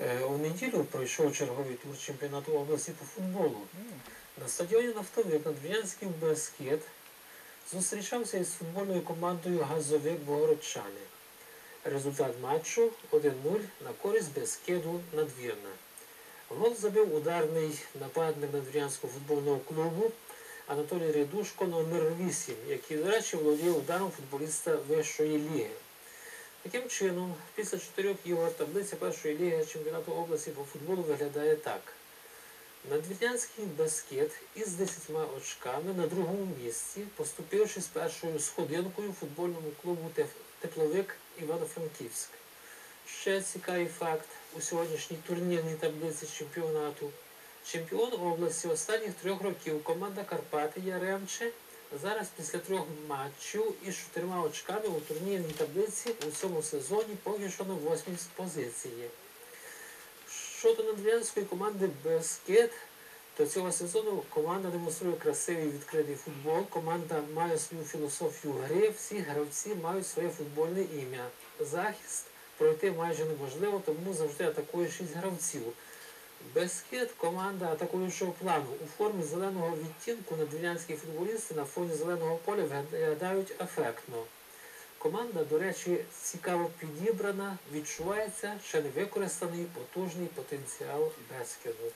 Е, У неділю пройшов черговий тур чемпіонату області по футболу. На стадіоні Нафтовик Надвірянський Бескет зустрічався із футбольною командою Газовик Богородчани. Результат матчу 1-0 на користь Бескеду Надвірна. Гол забив ударний нападник Надвірянського футбольного клубу Анатолій Рядушко номер 8, який, до речі, володів ударом футболіста вищої ліги. Таким чином, після чотирьох ігор таблиця першої ліги чемпіонату області по футболу виглядає так. Надвірнянський баскет із 10 очками на другому місці, поступивши з першою сходинкою футбольному клубу Тепловик Івано-Франківськ. Ще цікавий факт у сьогоднішній турнірній таблиці чемпіонату. Чемпіон області останніх трьох років команда Карпати Яремче зараз після трьох матчів із чотирма очками у турнірній таблиці у цьому сезоні поки що на восьмій позиції. Щодо надвірянської команди Бескет, то цього сезону команда демонструє красивий відкритий футбол. Команда має свою філософію гри, всі гравці мають своє футбольне ім'я. Захист пройти майже неможливо, тому завжди атакує шість гравців. Бескет команда атакуючого плану. У формі зеленого відтінку надвірянські футболісти на фоні зеленого поля виглядають ефектно. Команда, до речі, цікаво підібрана, відчувається ще не використаний потужний потенціал Бескеду.